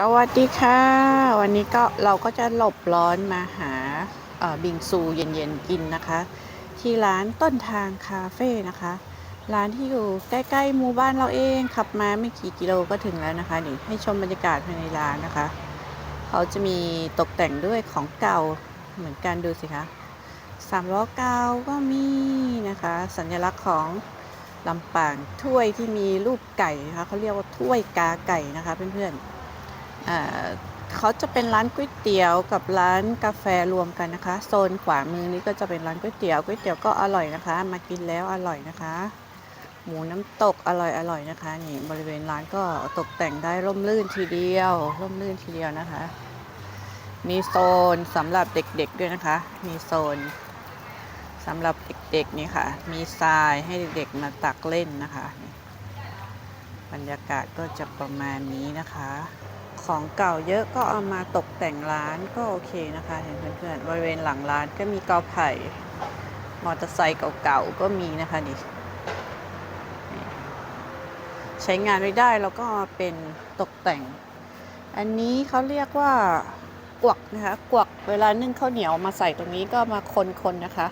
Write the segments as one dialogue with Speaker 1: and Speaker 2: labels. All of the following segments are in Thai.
Speaker 1: สวัสดีค่ะ วันนี้ก็เราก็จะหลบร้อนมาหาบิงซูเย็นๆกินนะคะ ที่ร้านต้นทางคาเฟ่นะคะ ร้านที่อยู่ใกล้ๆหมู่บ้านเราเองขับมาไม่กี่กิโลก็ถึงแล้วนะคะนี่ให้ชมบรรยากาศภายในร้านนะคะ เขาจะมีตกแต่งด้วยของเก่าเหมือนกันดูสิคะสามล้อเก่าก็มีนะคะ สัญลักษณ์ของลำปางถ้วยที่มีรูปไก่นะคะเขาเรียกว่าถ้วยกาไก่นะคะเพื่อนๆ เขาจะเป็นร้านก๋วยเตี๋ยวกับร้านกาแฟรวมกันนะคะ โซนขวามือนี้ก็จะเป็นร้านก๋วยเตี๋ยวก๋วยเตี๋ยวก็อร่อยนะคะ มากินแล้วอร่อยนะคะ หมูน้ำตกอร่อยอร่อยนะคะ นี่บริเวณร้านก็ตกแต่งได้ร่มรื่นทีเดียว ร่มรื่นทีเดียวนะคะ มีโซนสำหรับเด็กๆด้วยนะคะ มีโซนสำหรับเด็กๆนี่ค่ะ มีทรายให้เด็กๆมาตักเล่นนะคะ บรรยากาศก็จะประมาณนี้นะคะ ของเก่าเยอะก็เอามาตกแต่งร้านก็โอเคนะคะ เห็นเพื่อนๆบริเวณหลังร้านก็มีกอไผ่มอเตอร์ไซค์เก่าๆก็มีนะคะนี่ใช้งานไม่ได้แล้วก็เป็นตกแต่ง อันนี้เขาเรียกว่ากวักนะคะกวักเวลานึ่งข้าวเหนียวมาใส่ตรงนี้ก็มาคนๆนะคะ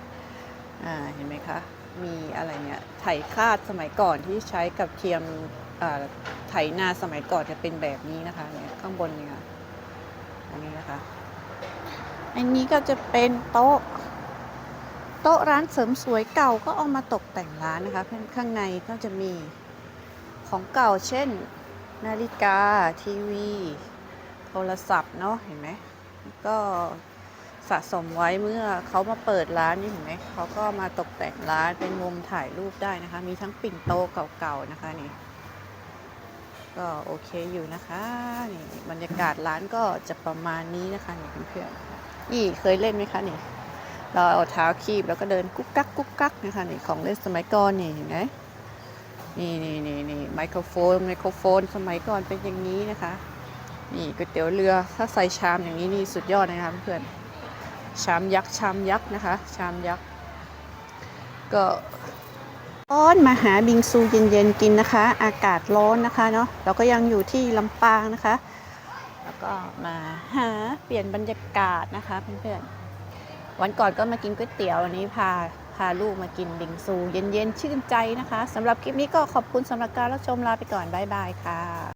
Speaker 1: อ่าเห็นไหมคะมีอะไรเนี่ยไถคาดสมัยก่อนที่ใช้กับเทียมอ่า ถนาสมัยก่อนจะเป็นแบบนี้นะคะเนี่ยข้างบนเนี่ยอันนี้นะคะ อันนี้ก็จะเป็นโต๊ะ โต๊ะร้านเสริมสวยเก่าก็เอามาตกแต่งร้านนะคะเพื่อนข้างในก็จะมีของเก่าเช่น นาฬิกาทีวี โทรศัพท์เนาะเห็นไหมก็สะสมไว้เมื่อเขามาเปิดร้านนี่เห็นไหมเขาก็มาตกแต่งร้านเป็นมุมถ่ายรูปได้นะคะ มีทั้งปิ่นโตเก่าๆนะคะนี่ ก็โอเคอยู่นะคะนี่บรรยากาศร้านก็จะประมาณนี้นะคะนี่เพื่อนๆนี่เคยเล่นไหมคะนี่เราเอาเท้าคีบแล้วก็เดินกุ๊กกักกุ๊กกักนะคะนี่ของเล่นสมัยก่อนนี่เห็นไหมนี่นี่นี่นี่ไมโครโฟนไมโครโฟนสมัยก่อนเป็นอย่างนี้นะคะนี่ก๋วยเตี๋ยวเรือถ้าใส่ชามอย่างนี้นี่สุดยอดนะคะเพื่อนชามยักษ์ชามยักษ์นะคะ ชามยักษ์ก็ ร้อนมาหาบิงซูเย็นๆกินนะคะ อากาศร้อนนะคะเนาะเราก็ยังอยู่ที่ลำปางนะคะ แล้วก็มาหาเปลี่ยนบรรยากาศนะคะเพื่อนๆวันก่อนก็มากินก๋วยเตี๋ยววันนี้พาพาลูกมากินบิงซู เย็นๆชื่นใจนะคะสำหรับคลิปนี้ก็ขอบคุณสำหรับการรับชมลาไปก่อนบ๊ายบายค่ะ